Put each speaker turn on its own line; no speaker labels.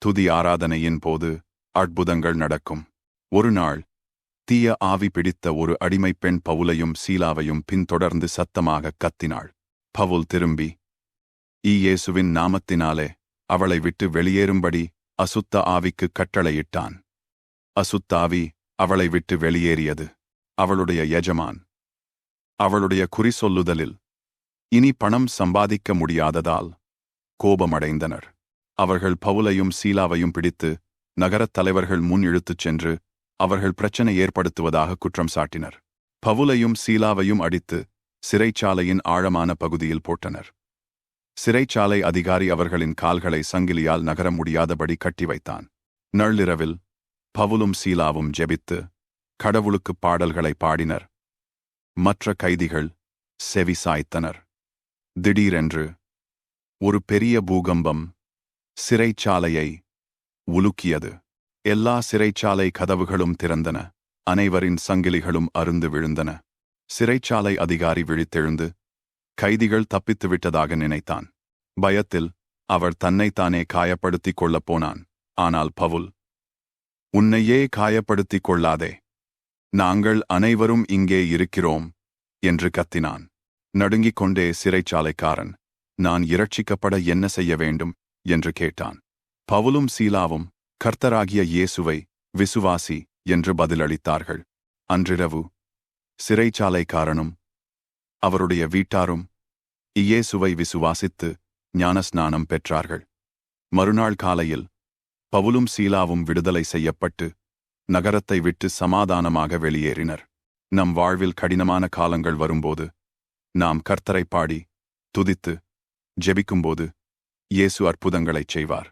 துதி ஆராதனையின் போது அற்புதங்கள் நடக்கும். ஒரு நாள் தீய ஆவி பிடித்த ஒரு அடிமைப் பெண் பவுலையும் சீலாவையும் பின்தொடர்ந்து சத்தமாக கத்தினாள். பவுல் திரும்பி இயேசுவின் நாமத்தினாலே அவளை விட்டு வெளியேறும்படி அசுத்த ஆவிக்கு கட்டளையிட்டான். அசுத்தாவி அவளை விட்டு வெளியேறியது. அவளுடைய எஜமான். அவளுடைய குறி சொல்லுதலில் இனி பணம் சம்பாதிக்க முடியாததால் கோபமடைந்தனர். அவர்கள் பவுலையும் சீலாவையும் பிடித்து நகரத் தலைவர்கள் முன் இழுத்துச் சென்று அவர்கள் பிரச்சனை ஏற்படுத்துவதாக குற்றம் சாட்டினர். பவுலையும் சீலாவையும் அடித்து சிறைச்சாலையின் ஆழமான பகுதியில் போட்டனர். சிறைச்சாலை அதிகாரி அவர்களின் கால்களை சங்கிலியால் நகர முடியாதபடி கட்டி வைத்தான். நள்ளிரவில் பவுலும் சீலாவும் ஜெபித்து கடவுளுக்குப் பாடல்களை பாடினர். மற்ற கைதிகள் செவி சாய்த்தனர். திடீரென்று ஒரு பெரிய பூகம்பம் சிறைச்சாலையை உலுக்கியது. எல்லா சிறைச்சாலை கதவுகளும் திறந்தன. அனைவரின் சங்கிலிகளும் அருந்து விழுந்தன. சிறைச்சாலை அதிகாரி விழித்தெழுந்து கைதிகள் தப்பித்து விட்டதாக நினைத்தான். பயத்தில் அவர் தன்னைத்தானே காயப்படுத்திக் கொள்ளப் போனான். ஆனால் பவுல் உன்னையே காயப்படுத்திக் கொள்ளாதே. நாங்கள் அனைவரும் இங்கே இருக்கிறோம் என்று கத்தினான். நடுங்கிக் கொண்டே சிறைச்சாலைக்காரன் நான் இரட்சிக்கப்பட என்ன செய்ய வேண்டும்? என்று கேட்டான். பவுலும் சீலாவும் கர்த்தராகிய இயேசுவை விசுவாசி என்று பதிலளித்தார்கள். அன்றிரவு சிறைச்சாலைக்காரனும் அவருடைய வீட்டாரும் இயேசுவை விசுவாசித்து ஞானஸ்நானம் பெற்றார்கள். மறுநாள் காலையில் பவுலும் சீலாவும் விடுதலை செய்யப்பட்டு நகரத்தை விட்டு சமாதானமாக வெளியேறினர். நம் வாழ்வில் கடினமான காலங்கள் வரும்போது நாம் கர்த்தரை பாடி துதித்து ஜெபிக்கும்போது இயேசு அற்புதங்களைச் செய்வார்.